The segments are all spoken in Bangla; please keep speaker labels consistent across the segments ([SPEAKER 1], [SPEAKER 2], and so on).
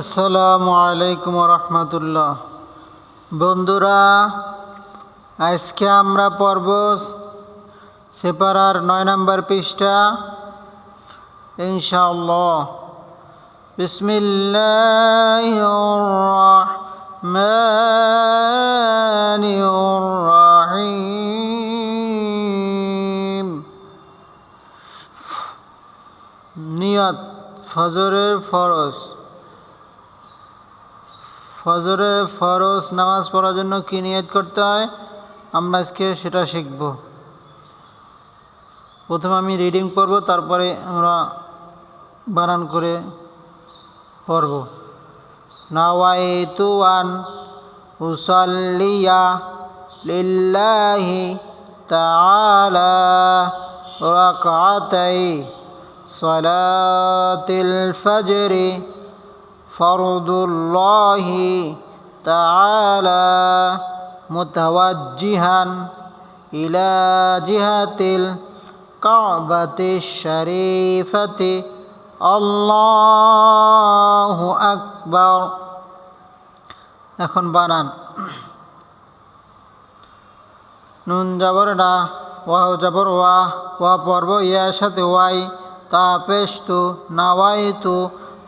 [SPEAKER 1] আসসালামু আলাইকুম রহমতুল্লাহ বন্ধুরা, আজকে আমরা পর্ব সেপারার নয় নম্বর পৃষ্ঠা। ইনশাআল্লাহ। বিসমিল্লাহ নিয়ত, ফজরের ফরজ। ফজরে ফরজ নামাজ পড়ার জন্য কী নিয়ত করতে হয়? আমরা আজকে সেটা শিখব। প্রথমে আমি রিডিং করব তারপরে আমরা বানান করে পড়ব। নাওয়াইতু আন উসাল্লিয়া লিল্লাহি তাআলা রাকাতাই সালাতিল ফজরি فرض الله تعالى متوجها إلى جهة الكعبة الشريفة الله أكبر এখন বানান নুন যাবর না ওয়াহ যাবর ওয়া ওয়া পর্ব ইয়ার সাথে ওয়াই তা পেশ তু নাওয়াই তু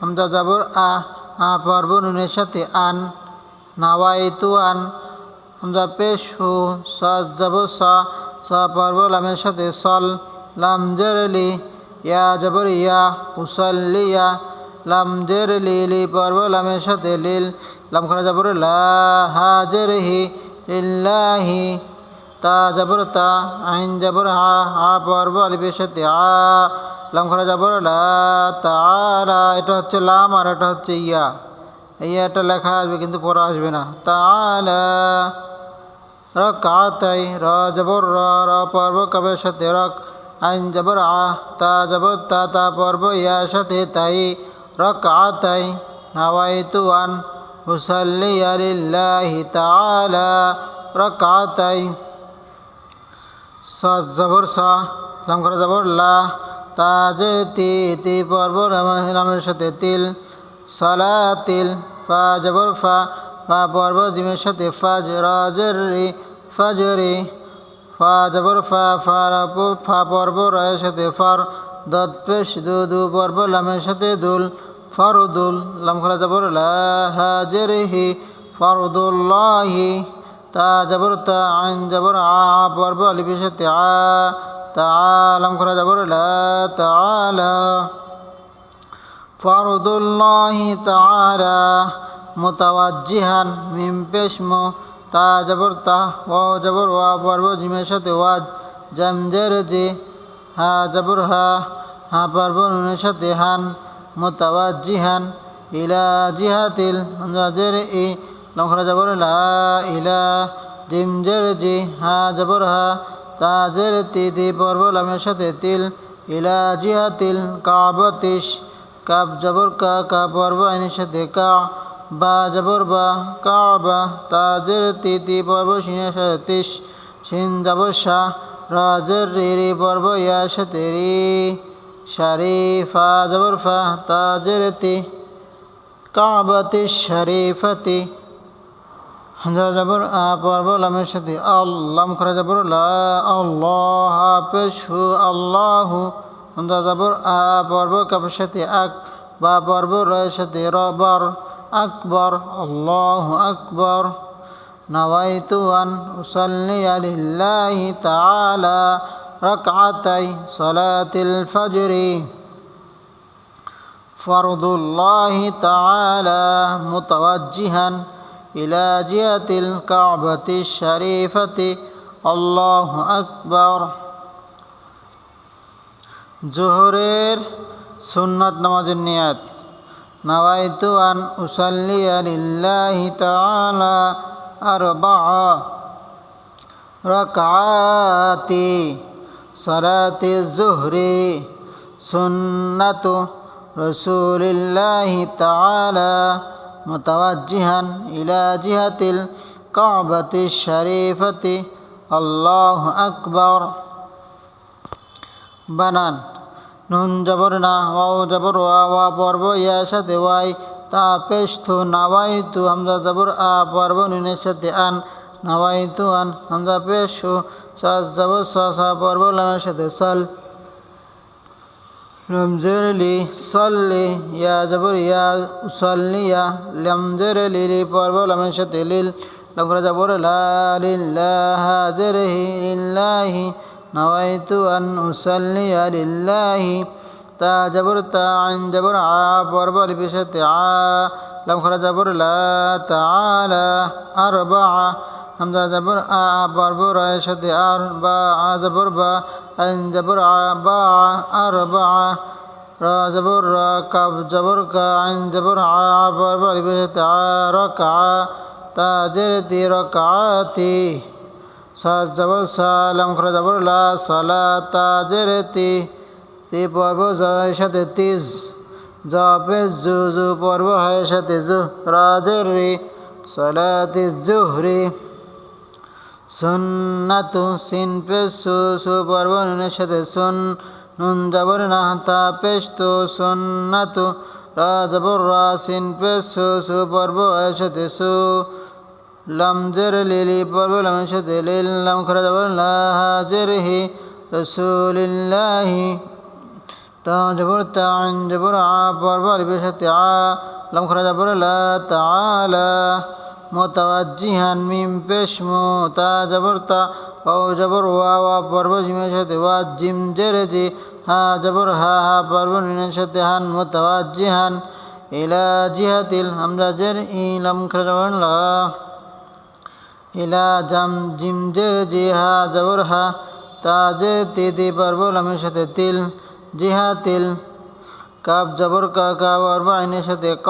[SPEAKER 1] হামজা যাবর আ আ পর্ব নুনের সাথে আন নাওয়াই তু আন হামজা পেশ হু সা যাবর সা সা পর্ব লামের সাথে সল লাম জেরলি ইয়া যাবর ইয়া উসাল্লিয়া লাম জেরলি লি পর্ব লামের সাথে লিল লাম খানা যাবর লা হা লিল্লাহি, তা যাবর তা আইন যাবর হা হা পর্ব আলিফের সাথে আ লাম খানা যাবর লা তাআলা, এটা হচ্ছে লাম আর এটা হচ্ছে ইয়া। ইয়া এটা লেখা আসবে কিন্তু পড়া আসবে না। তাআলা, রকাতাই র জবর র র পর্ব কবের সাথে, রক আইন জবর আ, তা জবর তা তা পর্ব ইয়া সাথে, তাই রকাতাই, নাওয়াইতু আন হুসাল্লি আলিল্লাহি তাআলা, রকাতাই। স, জবর সা লাম জবর লা তাজে তি তি পর্ব নামের সাথে তিল সলা তিল ফা জবর ফা ফা পর্ব জিমের সাথে ফাজ রাজের রি ফাজরি ফা জবর ফা ফা রাপু ফা পর্ব রয়ের সাথে ফার দত দু দু পর্ব লামের সাথে দুল, ফরদুল, লাম খোলা জবর হাজের হি ফরদুল্লাহি, তা জবর তা আইন জবর আ, পর্ব আলিফের সাথে আ তালাম করা তাআলা। ফরদুল্লাহি তাআলা, মুতাওয়াজ্জিহান মিম পেশম তা জবর তা ও জবর ওয়া পর্ব জিমের সাথে ওয়াজ, জমজের জি, হা জবর হা হা পর্ব নুনের সাথে হান, মুতাওয়াজ্জিহান ইলা জিহাতিল হামজাজের ই লঙ্করা জবর লা ইলা জিমজের জি, হা জবর হা তাজের তি তি পর্ব লামের সাথে তিল, ইলা জিহাতিল কাবতিস কাব জবর কা কা পর্ব আইনের সাথে কা, বা জবর বা কাবা, তাজের তি পর্ব সিনের সাথে তিস, সিন জবর শাহ রাজের রি রি পর্ব ইয়ার সাথে রি শরীফা জবর ফা, তাজের তি কাবাতি শরীফতি হামজা জবর, আ, পর্ব, লামের সাথে আল্লাম খরা জবর, লা, আল্লাহ হু আল্লাহু। হামজা জবর, আ, পর্ব কাপের সাথে, আক, বা পর্ব, রয়ের সাথে, রবর, আকবর, আল্লাহ আকবর। নাওয়াইতু আন উসাল্লি আলিল্লাহি তাআলা রাকআতাই সালাতিল ফজরি। ফরদুল্লাহি তাআলা মুতাওয়াজ্জিহান। إلى جهة الكعبة الشريفة الله أكبر জোহরের সুন্নত নামাজের নিয়াত নাওয়াইতু আন উসাল্লিয়া লিল্লাহি তাআলা আরবাআ রাকাতি সালাতি জুহরি সুন্নাতু রসুলিল্লাহি তাআলা متوجها إلى جهة الكعبة الشريفة الله أكبر বানান নুন জবর না ওয়াও জবর ওয়া ওয়া পর্ব ইয়ার সাথে ওয়াই তা পেশ তো নাওয়াইতু হামজা জবর আ পর্ব নুনের সাথে আন নাওয়াইতু আন হামজা পেশ ও সাজ জবর সা সা পর্ব লামের সাথে সল লমজরলি সল্লি, ইয়া জবর, ইয়া উসল্লিয়া লমজরলি লি পর্ব লামের সাথে লিল লফরা জবর লিল্লাহ লিল্লাহি, নওয়াইতু আন উসল্লিয়া লিল্লাহি, তা জবর, তা আইন জবর, আ পর্ব লিপির সাথে আ লফরা জবর, লা তাআলা আরবা হামজা জবর আ পর্ব রায়ের সাথে আর বা আ জবর বা জবর বা আর বা রা জবর রা কাব জবর কা আইন জবর আ পর্ব লিপির সাথে আ রকা তা জেরতি রকাতি সা জবর সা লাম খরা জবর লা সালা তা জেরতি তি পর্ব জয়ের সাথে তিজ জপে জু জু পর্ব হয় সাথে জু রাজের রি সলাতি জুহরি সুন্নাতু সিন পেশ সু সু পর্ব নুনের সাথে সুন, নুন জবর না তা পেশ তো সুন্নাতু রা সিন পেশ সু সু পর্ব এর সু লমজের লিলি পর্ব লমের লিল, লম খরা জবর লা হি রসুলিল্লাহি। তা জবর তা জবর আ পর্ব সাথে আ, লম খরা জবর লা। মোতাবাজিহান মিম পেশ মো তা জবর তা ও জবর ওয়া ওয়া পর্ব জিমের সাথে, ওয়া জিম জেরে জি হা, জবর হা হা, পর্ব নিনের সাথে, হান মোতাবাজিহান ইলা জিহাতিল হামজা জের ই লম খরা জবর লা, ইলা জাম জিম জের জি হা, জবর হা, তা জে, তি তি, পর্ব লামের সাথে, তিল জিহা তিল কাব জবর কা কাব অর্ব আইনের সাথে, ক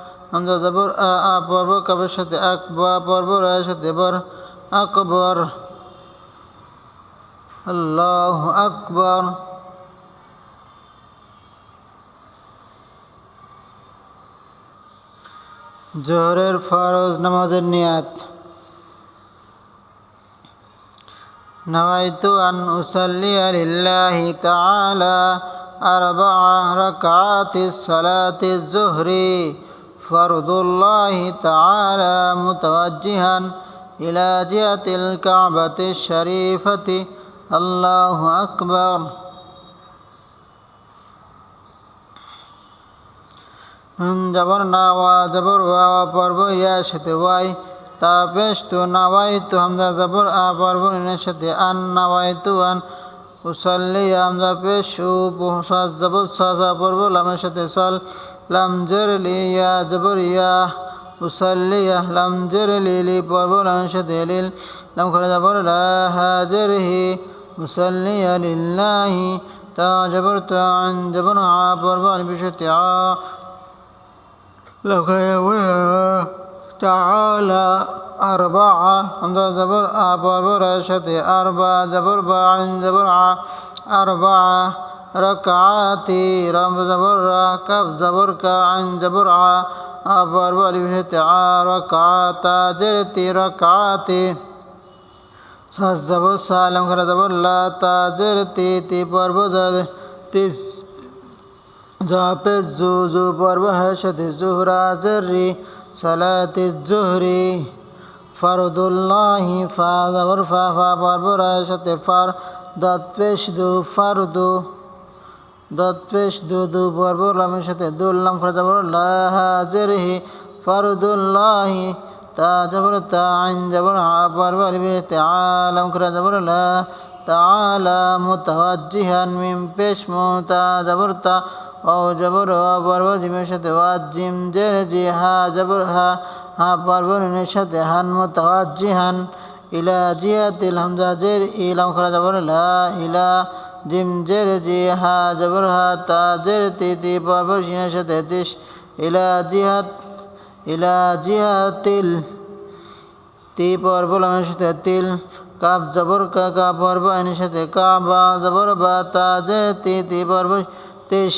[SPEAKER 1] হামজা জাবর আ আ পর্ব কাবের সাথে আকবা পর্ব রায়ের সাথে বর আকবর আল্লাহ আকবর জোহরের ফরজ নামাজের নিয়াত نويت أن أصلي لله تعالى أربع ركعات الصلاة الظهر فرض الله تعالى متوجها إلى جهة الكعبة الشريفة الله أكبر জবর না ওয়া জবর ওয়া পর্ব ইয়া সাথে ওয়াই তা পেশ তো নাওয়াই তো হামজা জবর আ পর্ব নিনের সাথে আন নাওয়াই তো আন উসাল্লি হামজা পেশ উ সাজ জবর সাজা পর্ব লামের সাথে সল। লাম জের লি ইয়া জবর ইয়া উসাল্লি ইয়া লাম জের লি পর্ব লামের সাথে লিল। লাম খরা জবর লা হাজের হি উসাল্লি ইয়া লিল্লাহি। তা জবর তা আন জবর আ পর্ব আলিফের সাথে আ। লাম খরা জবর تعالى أربعة حمزة زبر أبر شتي أربعة زبر بعين زبر أربعة ركعاتي رم زبر كف زبر كعين زبر أبر ألف شتي ركعات جرتي ركعاتي সাজ জবর সালাম করা জবর লা তা জের তি তি পর্ব তিস জাপে জু জু পর্ব হ্যাঁ সাথে জুহরা জেরি صلاة الظهر فرض الله فاز ورفا فبربر شت فر دات پیش دو فرد دات پیش دو دو بربر لم شت دول لم خرج بر لا حاضره فرض الله تا جبر تا عن جبر ع بربر بیت عالم خرج بر لا تعالى متوجها من پیش مو تا جبر تا জিমের সাথে ওয়াজ জিম জের জি হা জবর হা হা পর্ব সাথে হান মোতাওয়াজিহান ইলা জিয়াতিল হামজা জের ইলাম খরা জবর লা ইলা, জিম জের জি হা জবর হা তা জের তি তি পর্ব সিনের সাথে তিস, ইলা জিহাত, ইলা জিহাতিল তি পর্ব লামের সাথে তিল, কাপ জবর কা কা পর্ব আইনের সাথে কা বা জবর বা তা জে তি তি পর্ব তিস।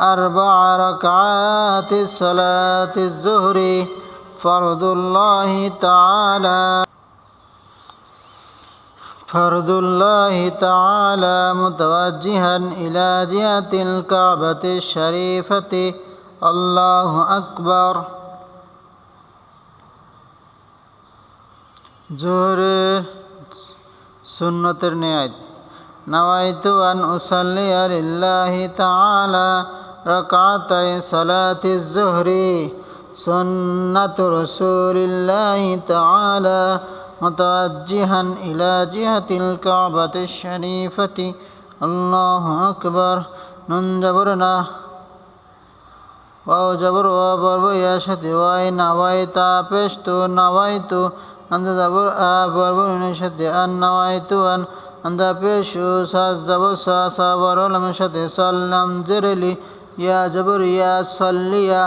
[SPEAKER 1] أربع ركعات صلاة الظهر فرض الله تعالى فرض الله تعالى متوجها إلى جهة الكعبة الشريفة الله أكبر জোহরের সুন্নতের নিয়াত নওয়াইতু আন উসাল্লিয়া লিল্লাহি তাআলা ركعتي صلاة الظهر سنة رسول الله تعالى متوجها إلى جهة الكعبة الشريفة الله أكبر ننجبرنا واو جبر وبرب يا شتي واي نوايت أبشتو نوايتو أنت جبر أبرب نشتي أن نوايتو أن أنت أبشو ساز جبر ساسا برولم شتي سلم جرلي ইয়া জবর ইয়া সল্লিয়া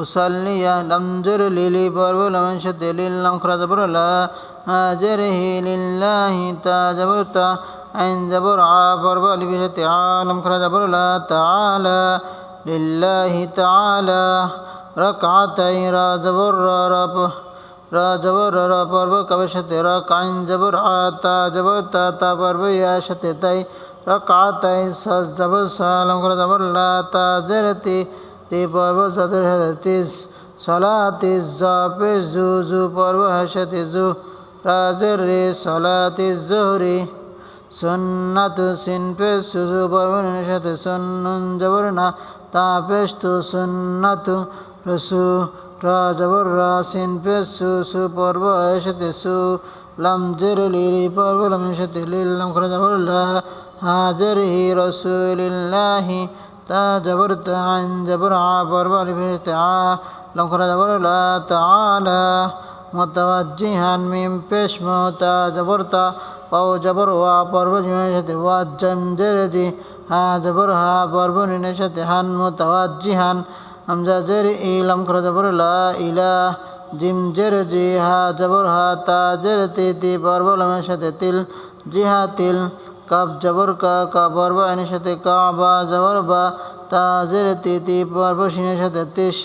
[SPEAKER 1] উসল্লিয়া লমজুর লিলি বর্ব লমন সাথে লিল, লাম খরা জবর, লা হাজর হি লিল্লাহি তা জবর তা, আইন জবর আ বর্ব লিবি সাথে আ, লাম খরা জবর, লা তাআলা লিল্লাহি তাআলা, রাকাতাই রা জবর, রা রাব, রা জবর, রা পর্ব কবে সাথে কাইন জবর আ, তা জবর তা তা পর্ব, ইয়া সাথে তাই ركعتين سجب سالم قرد لا تاجرتي تی پرو صدر حضرتیس صلاتی زاپ زو زو پرو حشت زو رازر ری صلاتی زہری سنت سن پہ سزو پرو نشت سنن جبرنا تا پیشتو سنت رسو را جبر را سن پہ سو سو پرو حشت سو لم جر لیری پرو لم شت لیل لم خرج اللہ حاجره رسول الله تا جبرت عن جبر عبر والابتعاء لم خرج لا تعالى متوجها من بشم تا جبرت أو جبر وعبر والمشت والجنجرد ها جبرها برب نشت هن متوجها همزة زر لم خرج لا إله جم جر جي ها جبرها تا جر تي تي برب والمشت تل جهة تل কাপ জবর কা কা পর্ব আইনের সাথে কা বা জবর বা তা জের তি তি পর্ব সিনের সাথে তিস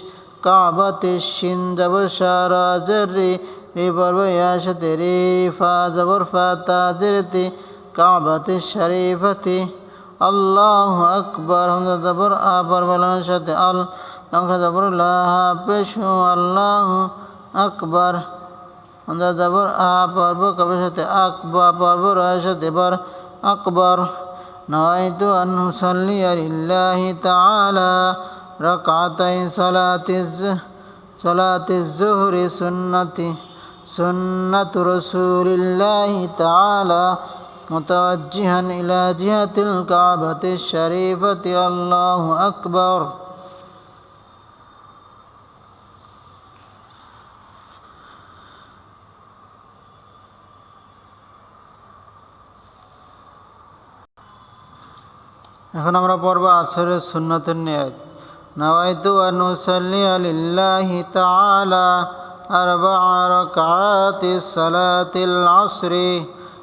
[SPEAKER 1] কাবাতে শিন জবর সারা জরি রে পর্ব ইয়া সাথে রে, ফা জবর ফা, তা জেরতি কাবাতে শরীফতি আল্লাহ আকবর হামজা জবর আ পর্ব লামের সাথে আল লঙ্কা জবর লাহা পেশু আল্লাহ আকবর। হামজা জবর আ পর্ব কবের সাথে আকবা পর্ব রয়ের সাথে বার। أكبر. نويت أن أصلي لله تعالى. ركعتي صلاة صلاة الزهر سنة سنة رسول الله تعالى. متوجها إلى جهة الكعبة الشريفة. الله أكبر. এখন আমরা পড়ব আসরের সুন্নতের নিয়ত نويت أن أصلي لله تعالى أربع ركعات صلاة العصر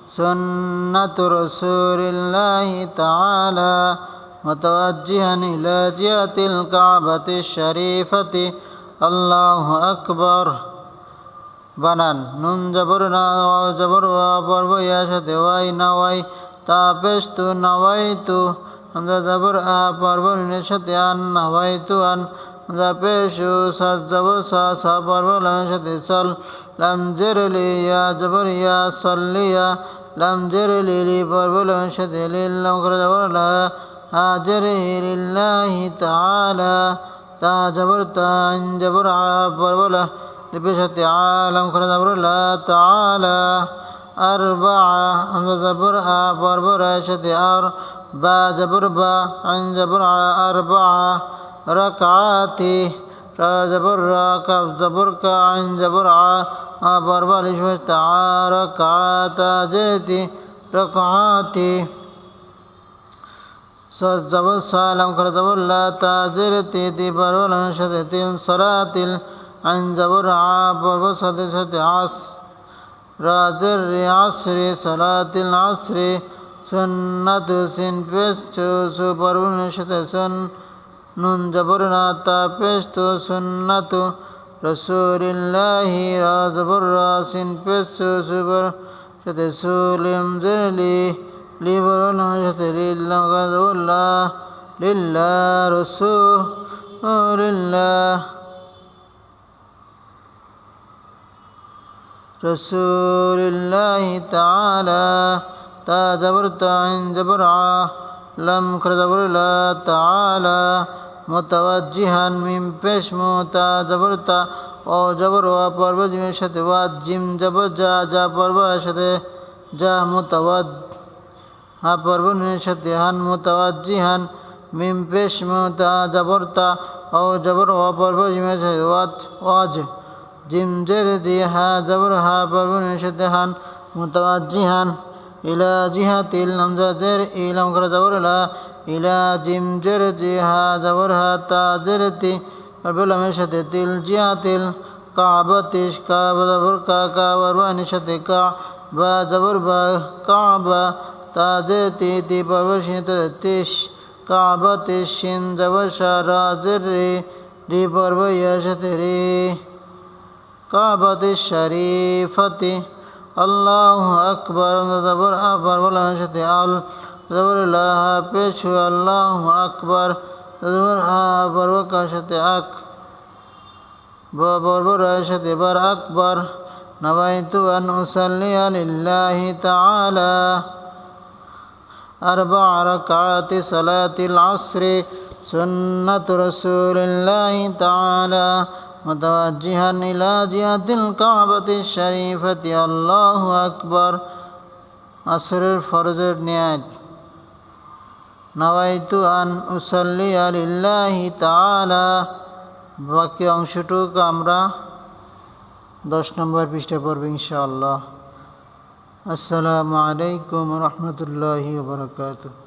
[SPEAKER 1] سنة رسول الله تعالى متوجها إلى جهة الكعبة الشريفة الله أكبر বানান নুন জবর না জবর পর্ব ইয়ার সাথে ওয়াই না ওয়াই তা পেশ তু নওয়াই তু হামজা জবর আ পর্ব নুনের সাথে আন নওয়াই তু আন হামজা পেশু সাজ জবর সা সা পর্ব লামের সাথে সল লাম জের লিয়া জবর ইয়া সল্লিয়া লাম জের লিলি পর্ব লামের সাথে লিল লাম করে জবর লা। হাজর লিল্লাহি তাআলা। তা জবর তান জবর আ পরবলা লিপের সাথে আলম করে জবর লা তাআলা। আরবা হামজা জবর আ পরবর সাথে আর বা জবর বা আন জবর আ আরবা রাকাতি রা জবর রা কাফ জবর কা আন জবর আ আ পরবা লিপের সাথে আ রাকাতা যেতি রাকাতি জবর সালাম করে জবর লা তাজির তিতি পরবল সাথে তিন সরাতিল আইন জবর আ পর্ব সাথে সাথে আস। সুন্নাত সিন পেশ সু পর্বনের সাথে সুন নুন জবর না তা তো সুন্নাত রসুলিল্লাহি রা সিন পেশ সুবর সাথে সুলিম জেরলি লিবরন সাথে লিল্লাহ গাজউল্লাহ লিল্লাহ রসুলিল্লাহ রসুলিল্লাহ তাআলা তা লা তাআলা, মুতাওয়াজ্জিহান মিম পেশ মুতা জবর তা ও জবর ওয়া পর্ব জিমের সাথে, ওয়া জিম জবর যা যা পর্ব সাথে, যা মুতাওয়াদ হা পর্ব নুনের সাথে, হান মুতাওয়াজ্জিহান মিম পেশ মুতা জবর তা ও জবর ওয়া পর্ব জিমের সাথে ওয়াত ওয়াজ, জিম জের জি হা জবর হা পর্ব নুনের সাথে, হান মুতাওয়াজ্জিহান ইলা জিহাতিল নামজা জের ইলাম করে জবর লা ইলা জিম জের জি হা জবর হা তা জের তি। পর্বলামের সাথে তিল জিহাতিল কাবাতিস কাবা জবর কা কা পর্বানের সাথে কা, বা জবর বা কাবা তাজে তি তি পর্বশিন তিস, কাবা তিসিন জবর সারা জের রে, রি পর্ব ইয়ার সাথে রে কাবাতি শরীফতি আল্লাহ আকবর জবর আবার বলার সাথে আল জবর লাহ পেশ আল্লাহ আকবর জবর আ বর্বকার সাথে আক বর্বরের সাথে বার আকবর نويت أن أصلي لله تعالى أربع ركعات صلاة العصر سنة رسول الله تعالى متوجها إلى جهة الكعبة الشريفة الله أكبر عصر الفرج النيات نويت أن أصلي لله تعالى বাকি অংশটুকু আমরা দশ নম্বর পৃষ্ঠা পড়বে ইনশাআল্লাহ আসসালামু আলাইকুম রহমতুল্লাহি বারকাতুহ